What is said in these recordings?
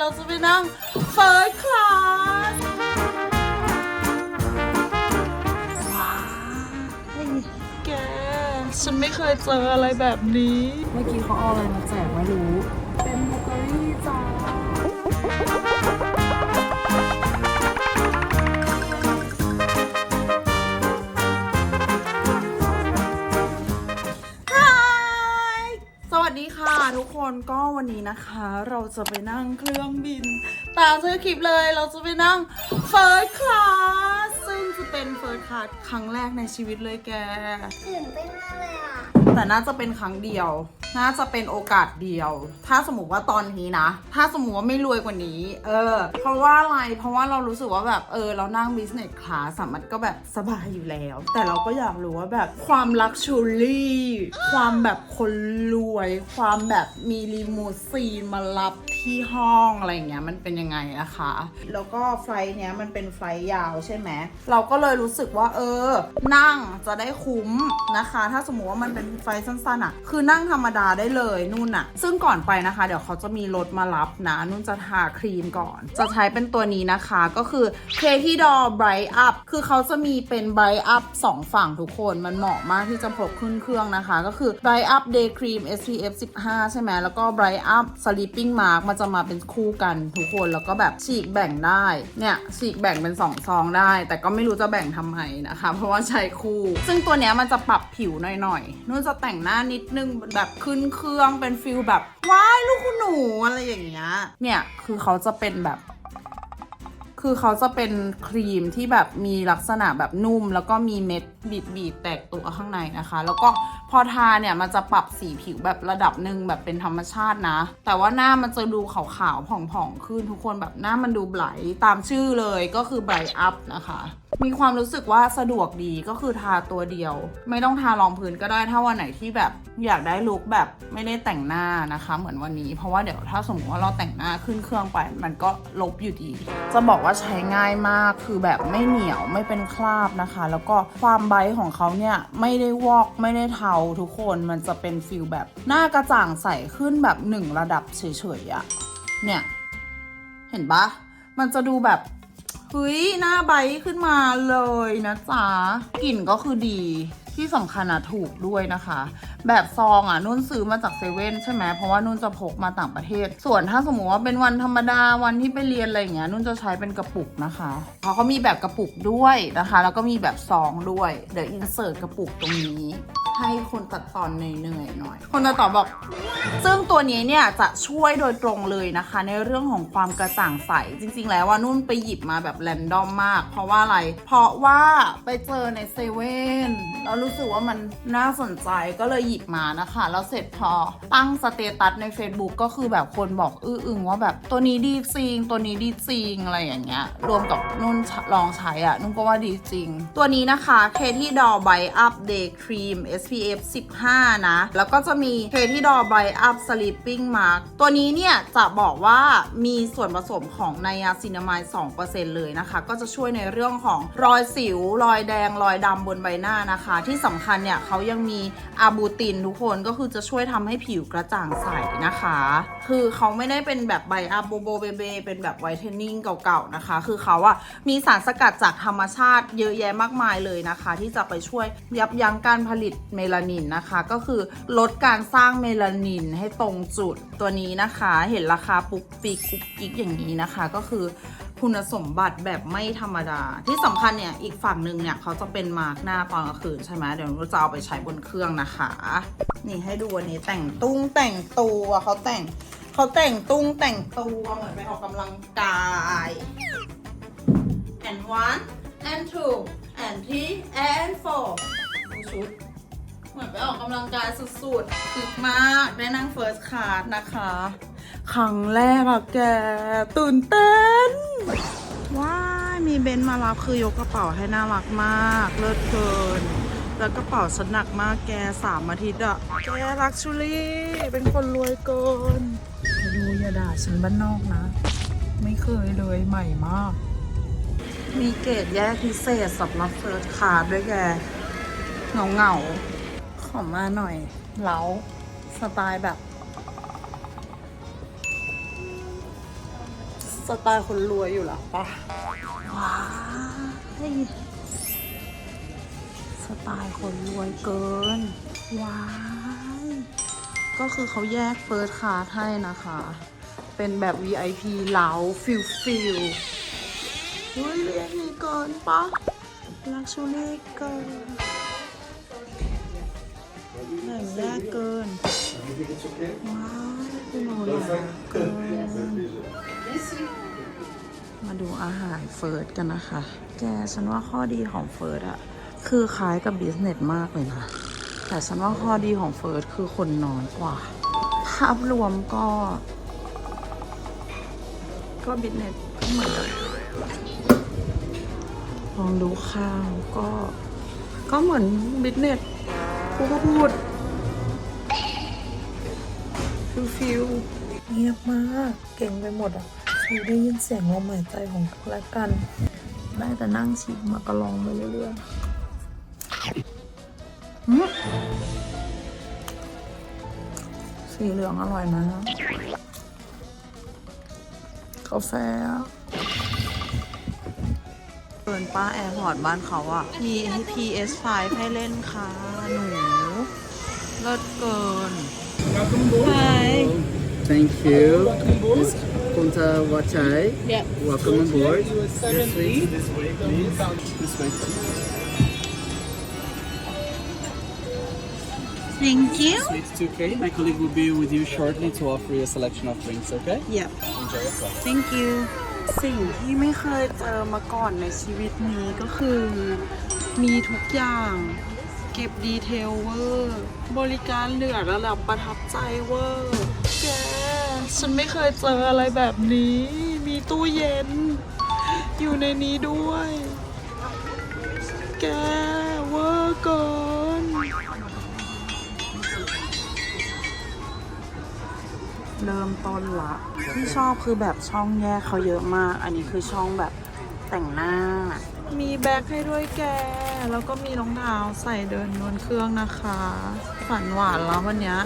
เราจะไปนั่ง First Class ว้าวแก ฉันไม่เคยเจออะไรแบบนี้ เมื่อกี้เขาเอาอะไรมาแจกไม่รู้ เป็นเบเกอรี่จ้า ค่ะทุกคนก็วันนี้นะคะ เราจะไปนั่งเครื่องบิน ตามชื่อคลิปเลยเราจะไปนั่ง First Class ซึ่งจะเป็น First Class ครั้งแรกในชีวิตเลยแก ตื่นเต้นมากเลยอะ แต่น่าจะเป็นครั้งเดียว น่าจะเป็นโอกาสเดียว ถ้าสมมติว่าตอนนี้นะ ถ้าสมมติว่าไม่รวยกว่านี้ เออ เพราะว่าอะไร เพราะว่าเรารู้สึกว่าแบบ เออ เรานั่ง business class มันก็แบบสบายอยู่แล้ว แต่เราก็อยากรู้ว่าแบบความลักชูรี่ ความแบบคนรวย ความแบบมีลีมูซีนมารับทที่ห้องอะไรอย่างเงี้ยมันเป็นยังไงนะคะ แล้วก็ไฟล์เนี้ยมันเป็นไฟล์ยาวใช่ไหมเราก็เลยรู้สึกว่าเออ นั่งจะได้คุ้มนะคะ ถ้าสมมติว่ามันเป็นไฟล์สั้นๆอะคือนั่งธรรมดาได้เลยนุ่นอะซึ่งก่อนไปนะคะ เดี๋ยวเขาจะมีรถมารับนะนุ่นจะทาครีมก่อน จะใช้เป็นตัวนี้นะคะก็คือ k t d o r Bright Up คือเขาจะมีเป็น Bright Up 2 ฝั่งทุกคนมันเหมาะมากที่จะพกขึ้นเครื่องนะคะ ก็คือ Bright Up Day Cream SPF 15 ใช่ไหมแล้วก็ Bright Up Sleeping Mask มันจะมาเป็นคู่กันทุกคนแล้วก็แบบฉีกแบ่งได้ เนี่ยฉีกแบ่งเป็น2ซองได้ แต่ก็ไม่รู้จะแบ่งทำไมนะคะ เพราะว่าใช้คู่ ซึ่งตัวเนี้ยมันจะปรับผิวหน่อยๆนุ่นจะแต่งหน้านิดนึงแบบขึ้นเครื่องเป็นฟิลแบบว้ายลูกคุณหนูอะไรอย่างเงี้ย เนี่ยคือเขาจะเป็นแบบคือเขาจะเป็นครีมที่แบบมีลักษณะแบบนุ่ม แล้วก็มีเม็ดบีบบีบๆแตกตัวข้างในนะคะ แล้วก็ พอทาเนี่ยมันจะปรับสีผิวแบบระดับหนึ่งแบบเป็นธรรมชาตินะ แต่ว่าหน้ามันจะดูขาวๆผ่องๆขึ้นทุกคนแบบหน้ามันดูไบรท์ตามชื่อเลยก็คือไบรท์อัพนะคะมีความรู้สึกว่าสะดวกดีก็คือทาตัวเดียว ไม่ต้องทารองพื้นก็ได้ถ้าวันไหนที่แบบอยากได้ลุคแบบไม่ได้แต่งหน้านะคะ เหมือนวันนี้เพราะว่าเดี๋ยวถ้าสมมติว่าเราแต่งหน้าขึ้นเครื่องไป มันก็ลบอยู่ดี จะบอกว่าใช้ง่ายมากคือแบบไม่เหนียวไม่เป็นคราบนะคะ แล้วก็ความไบต์ของเขาเนี่ยไม่ได้วอกไม่ได้เทาทุกคนมันจะเป็นฟิลแบบหน้ากระจ่างใสขึ้นแบบหนึ่งระดับเฉยๆอะเนี่ยเห็นปะมันจะดูแบบ เฮ้ยหน้าใบขึ้นมาเลยนะจ๊ะกลิ่นก็คือดีที่สำคัญอะถูกด้วยนะคะแบบซองอะนุ่นซื้อมาจากเซเว่นใช่ไหมเพราะว่านุ่นจะพกมาต่างประเทศ ส่วนถ้าสมมติว่าเป็นวันธรรมดาวันที่ไปเรียนอะไรอย่างเงี้ยนุ่นจะใช้เป็นกระปุกนะคะเขาก็มีแบบกระปุกด้วยนะคะ แล้วก็มีแบบซองด้วย เดี๋ยวอินเสิร์ตกระปุกตรงนี้ให้คนตัดตอนเหนื่อยๆหน่อย คนตัดต่อบอก ซึ่งตัวนี้เนี่ยจะช่วยโดยตรงเลยนะคะ ในเรื่องของความกระจ่างใส จริงๆ แล้วว่านุ่นไปหยิบมาแบบแรนดอมมาก เพราะว่าอะไร เพราะว่าไปเจอในเซเว่นแล้วรู้สึกว่ามันน่าสนใจก็เลยหยิบมานะคะ แล้วเสร็จพอตั้งสเตตัสใน Facebook ก็คือแบบคนบอกอื้ออึงว่าแบบตัวนี้ดีจริง ตัวนี้ดีจริงอะไรอย่างเงี้ย รวมกับนุ่นลองใช้อะนุ่นก็ว่าดีจริง ตัวนี้นะคะ k t d o r Bright Up Day Cream SPF 15 นะ แล้วก็จะมี k t d o r Bright Up Sleeping Mask ตัวนี้เนี่ยจะบอกว่ามีส่วนผสมของไนอาซินามาย2%เลยนะคะ ก็จะช่วยในเรื่องของรอยสิว รอยแดง รอยดำบนใบหน้านะคะ ที่สำคัญเนี่ยเขายังมีอาบูตินทุกคนก็คือจะช่วยทำให้ผิวกระจ่างใสนะคะ คือเขาไม่ได้เป็นแบบไบอัพโบโบเบเบเป็นแบบไวท์เทนนิ่งเก่าๆนะคะ คือเขาอะมีสารสกัดจากธรรมชาติเยอะแยะมากมายเลยนะคะ ที่จะไปช่วยยับยั้งการผลิตเมลานินนะคะ ก็คือลดการสร้างเมลานินให้ตรงจุดตัวนี้นะคะ เห็นราคาปุ๊กปีกปุ๊กกิ๊กอย่างนี้นะคะ ก็คือ คุณสมบัติแบบไม่ธรรมดา ที่สำคัญเนี่ย อีกฝั่งหนึ่งเนี่ยเขาจะเป็นมาร์กหน้าตอนกลางคืนใช่ไหมเดี๋ยวเราจะเอาไปใช้บนเครื่องนะคะ นี่ให้ดูวันนี้แต่งตุ้งแต่งตัวเขาแต่งเขาแต่งตุ้งแต่งตัวเหมือนไปออกกำลังกาย and one and two and three and four ชุดเหมือนไปออกกำลังกายสุดๆคึกมาก ได้นั่ง first class นะคะ ครั้งแรกอะแก ตื่นเต้น ว้ายมีเบนซ์มารับคือยกกระเป๋าให้น่ารักมาก เลิศเกิน แล้วกระเป๋าฉันหนักมากแกสามอาทิตย์อะแกรักชูรี่ เป็นคนรวยเกินอย่าดูอย่าด่าฉันบ้านนอกนะ ไม่เคยเลยใหม่มาก มีเกรดแยกพิเศษสำหรับเฟิร์สคลาสด้วยแกเงาเงาขอมาหน่อยเล้าสไตล์แบบ สไตล์คนรวยอยู่แล้วปะว้าสไตล์คนรวยเกิน ว้าก็คือเขาแยกเฟิร์สคลาสให้นะคะ เป็นแบบ VIP เหลาฟิลฟิลเฮ้ยเรียกนี่เกินปะลักชูรี่เกิน แบ่งแยกเกิน ว้าวพี่โมลาเกิน มาดูอาหารเฟิร์สกันนะคะ แกฉันว่าข้อดีของเฟิร์สอะคือคล้ายกับบิสเนสมากเลยนะ แต่ฉันว่าข้อดีของเฟิร์สคือคนน้อยกว่า ภาพรวมก็ ก็บิสเนสเหมือนกันลองดูข้าวก็ ก็เหมือนบิสเนสกูก็พูด ฟิลฟิลเงียบมาก เก่งไปหมดอะฟิวได้ยินเสียงลมหายใจของกันและกัน ได้แต่นั่งชิมมากระลองไปเรื่อยสีเหลืองอร่อยนะ กาแฟเปินป้าแอร์พอร์ตบ้านเขาอะมีให้ PS5 ให้เล่นค่ะ หนู เลิศเกิน Hi Thank you. Kunta Wachai. Yeah. Welcome on board. This way. This way, please. This way. Thank you It's 2K. My colleague will be with you shortly to offer you a selection of drinks, okay? Yep Enjoy yourself. Thank you สิ่งที่ไม่เคยเจอมาก่อนในชีวิตนี้ก็คือ มีทุกอย่าง เก็บดีเทลเวอร์บริการเหลือระดับประทับใจเวอร์แกฉันไม่เคยเจออะไรแบบนี้ มีตู้เย็น อยู่ในนี้ด้วย แกเวอร์เกินเริ่มต้นละ ที่ชอบคือแบบช่องแยกเขาเยอะมาก อันนี้คือช่องแบบแต่งหน้า มีแบ็คให้ด้วยแก แล้วก็มีรองเท้าใส่เดินบนเครื่องนะคะ ฝันหวานแล้ววันนี้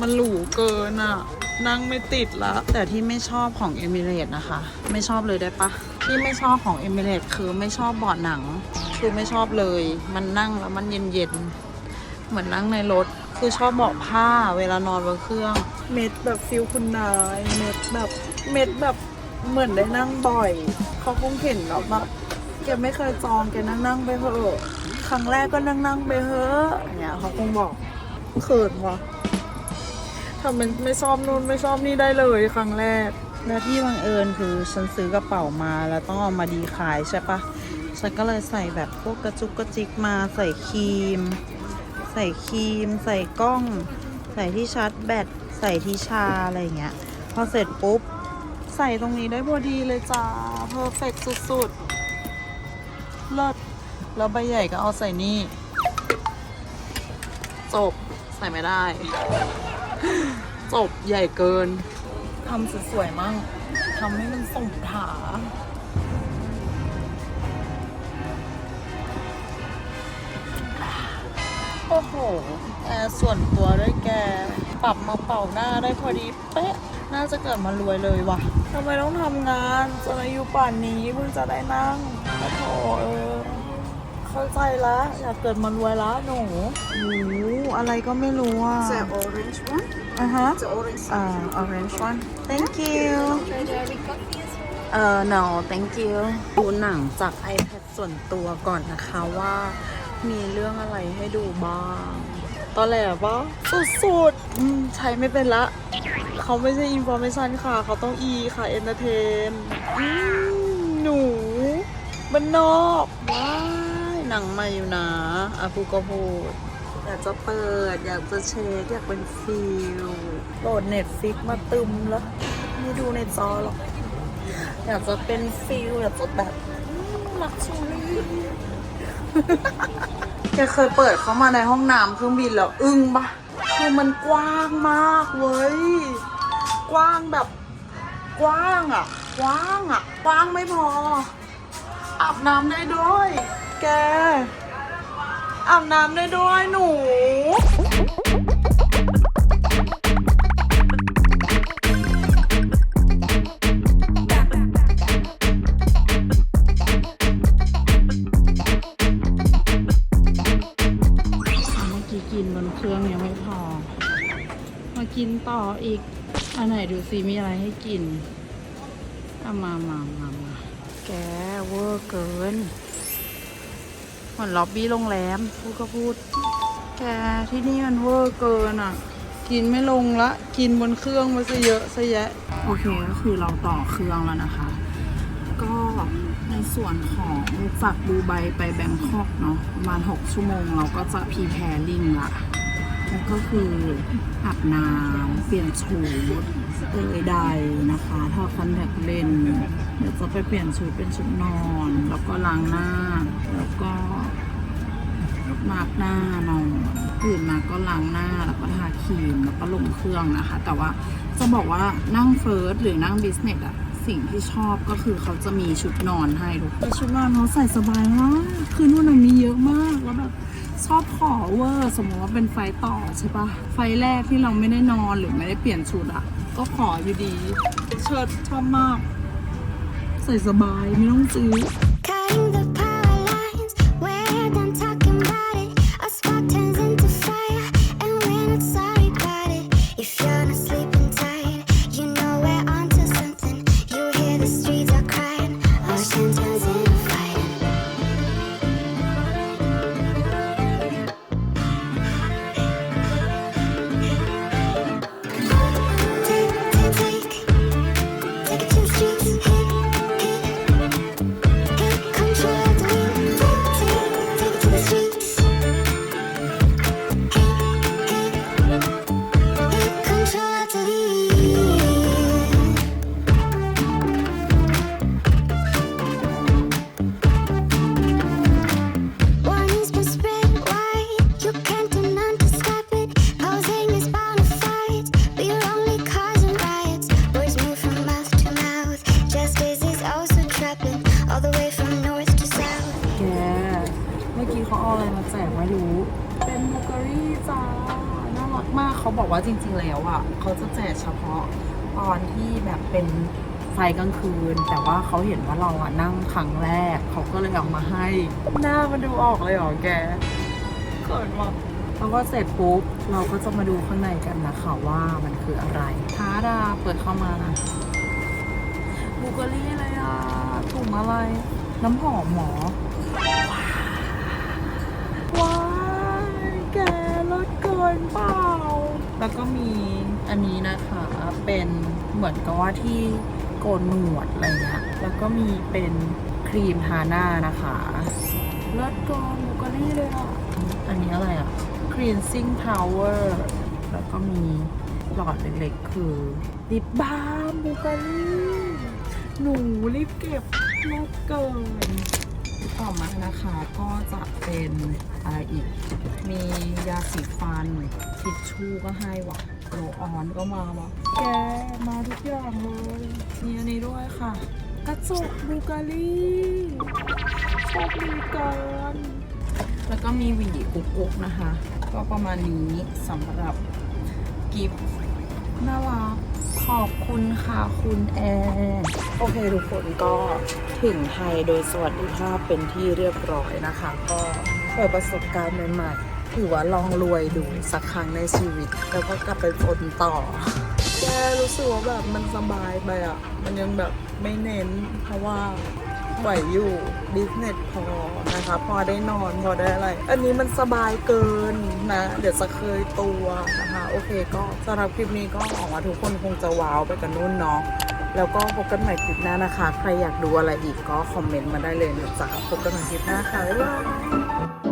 มันหรูเกินอะนั่งไม่ติดละแต่ที่ไม่ชอบของเอมิเรตนะคะ ไม่ชอบเลยได้ปะที่ไม่ชอบของเอมิเรตคือไม่ชอบเบาะหนัง คือไม่ชอบเลย มันนั่งแล้วมันเย็นๆเหมือนนั่งในรถ คือชอบเบาะผ้าเวลานอนบนเครื่อง เม็ดแบบฟิลคุณนายเม็ดแบบเม็ดแบบเหมือนได้นั่งบ่อย เขาคงเห็นแล้วแบบ กไม่เคยจองแกนั่งนั่งไปเถอะครั้งแรกก็นั่งนั่งไปเถอะเงี้ยเขาคงบอกเขินวะทำเป็นไม่ชอบนู่นไม่ชอบนี่ได้เลยครั้งแรก และที่บังเอิญคือฉันซื้อกระเป๋ามาแล้วต้องเอามาดีขายใช่ปะฉันก็เลยใส่แบบพวกกระจุกกระจิกมาใส่ครีม ใส่ครีม ใส่กล้อง ใส่ที่ชาร์จแบตใส่ที่ชาอะไรเงี้ย พอเสร็จปุ๊บ ใส่ตรงนี้ได้พอดีเลยจ้าเพอร์เฟกสุดๆ เลิศแล้วใบใหญ่ก็เอาใส่นี่จบใส่ไม่ได้ จบใหญ่เกินทำสวยๆมั่งทำให้มันสมถาโอ้โหแอร์ส่วนตัวด้วยแก ปรับมาเป่าหน้าได้พอดีเป๊ะ น่าจะเกิดมารวยเลยว่ะทำไมต้องทำงานจนอายุป่านนี้เพิ่งจะได้นั่ง โอ้โหเออเข้าใจละอยากเกิดมารวยละหนูโอ้โหอะไรก็ไม่รู้อะ The orange one? อะฮะ The orange อ่า orange one thank you เอ่อ no thank you ดูหนังจาก iPad ส่วนตัวก่อนนะคะว่ามีเรื่องอะไรให้ดูบ้าง ตอนแรกปะสุดๆอืมใช้ไม่เป็นละ เขาไม่ใช่ information ค่ะ เขาต้อง e ค่ะ entertain อืมหนู บ้านนอกว้ายหนังใหม่อยู่นะอาพูก็พูด อยากจะเปิด อยากจะเช็ค อยากเป็นฟิลโหลดเน็ตฟิกมาตึมแล้ว ไม่ดูในจอหรอก อยากจะเป็นฟิลอยากจะแบบลักชูรี่แกเคยเปิดเข้ามาในห้องน้ำเครื่องบินแล้ว อึ้งปะคือมันกว้างมากเว้ย กว้างแบบ กว้างอะ กว้างอะ กว้างไม่พอ อาบน้ำได้ด้วย แก อาบน้ำได้ด้วยหนู เมื่อกี้กินบนเครื่องยังไม่พอ มากินต่ออีก อันไหนดูซิมีอะไรให้กินอามามามา เวอร์เกินเหมือนล็อบบี้โรงแรมพูดก็พูดแกที่นี่มันเวอร์เกินอะ กินไม่ลงละ กินบนเครื่องมาซะเยอะซะแยะ โอเคก็คือเราต่อเครื่องแล้วนะคะ ก็ในส่วนของจากดูไบไปแบงคอกเนาะประมาณ 6 ชั่วโมงเราก็จะพีแพรลิงละแล้วก็คืออาบน้ำเปลี่ยนชุด เอยใดนะคะทาคอนแทคเลนส์เดี๋ยวจะไปเปลี่ยนชุดเป็นชุดนอน แล้วก็ล้างหน้า แล้วก็มาร์กหน้านอนตื่นมาก็ล้างหน้าแล้วก็ทาครีมแล้วก็ลงเครื่องนะคะ แต่ว่าจะบอกว่านั่งเฟิร์สหรือนั่งบิสเนสอะสิ่งที่ชอบก็คือเขาจะมีชุดนอนให้ทุกคนชุดนอนเขาใส่สบายมากคือนู่นนะมีเยอะมากแล้วแบบ ชอบขอเวอร์สมมติว่าเป็นไฟต่อใช่ปะไฟแรกที่เราไม่ได้นอนหรือไม่ได้เปลี่ยนชุดอะก็ขออยู่ดี เชิดชอบมาก ใส่สบายไม่ต้องซื้อ ว่าจริง ๆ แล้วอะเขาจะแจกเฉพาะตอนที่แบบเป็นไฟกลางคืน แต่ว่าเขาเห็นว่าเราอะนั่งครั้งแรก เขาก็เลยเอามาให้ หน้ามันดูออกเลยเหรอแกเกิดมาแล้วก็เสร็จปุ๊บเราก็จะมาดูข้างในกันนะคะว่ามันคืออะไรท้าดาเปิดเข้ามานะบูเกอรี่อะไรอะถุงอะไร น้ำหอมหมอว้ายแกรถเกินเปล่า แล้วก็มีอันนี้นะคะเป็นเหมือนกับว่าที่โกนหนวดอะไรเงี้ยแล้วก็มีเป็นครีมทาหน้านะคะเลิศเกินบุกรี่เลยอะ อันนี้อะไรอะ cleansing power แล้วก็มีหลอดเล็กๆ คือลิปบาล์มบุกรี่หนูรีบเก็บเลิศเกิน ต่อมานะคะก็จะเป็นอะไรอีก มียาสีฟันทิชชู่ก็ให้ว่ะโรลออนก็มาว่ะแกมาทุกอย่างเลยมีอันนี้ด้วยค่ะ กระจกบูการีโชคดีเกินแล้วก็มีหวีกุ๊กกุ๊กนะคะ ก็ประมาณนี้สำหรับกิฟต์น่ารักขอบคุณค่ะคุณแอร์โอเคทุกคนก็ ถึงไทยโดยสวัสดิภาพเป็นที่เรียบร้อยนะคะ ก็เปิดประสบการณ์ใหม่ๆถือว่าลองรวยดูสักครั้งในชีวิต แล้วก็กลับไปฝนต่อแกรู้สึกว่าแบบมันสบายไปอะ มันยังแบบไม่เน้น เพราะว่าไหวอยู่บิสเนสพอนะคะ พอได้นอนพอได้อะไร อันนี้มันสบายเกินนะ เดี๋ยวจะเคยตัวนะคะ โอเคก็สำหรับคลิปนี้ก็หวังว่าทุกคนคงจะว้าวไปกันนู่นเนาะ แล้วก็พบกันใหม่คลิปหน้านะคะ ใครอยากดูอะไรอีกก็คอมเมนต์มาได้เลยนะจ๊ะพบกันใหม่คลิปหน้าค่ะบ๊ายบาย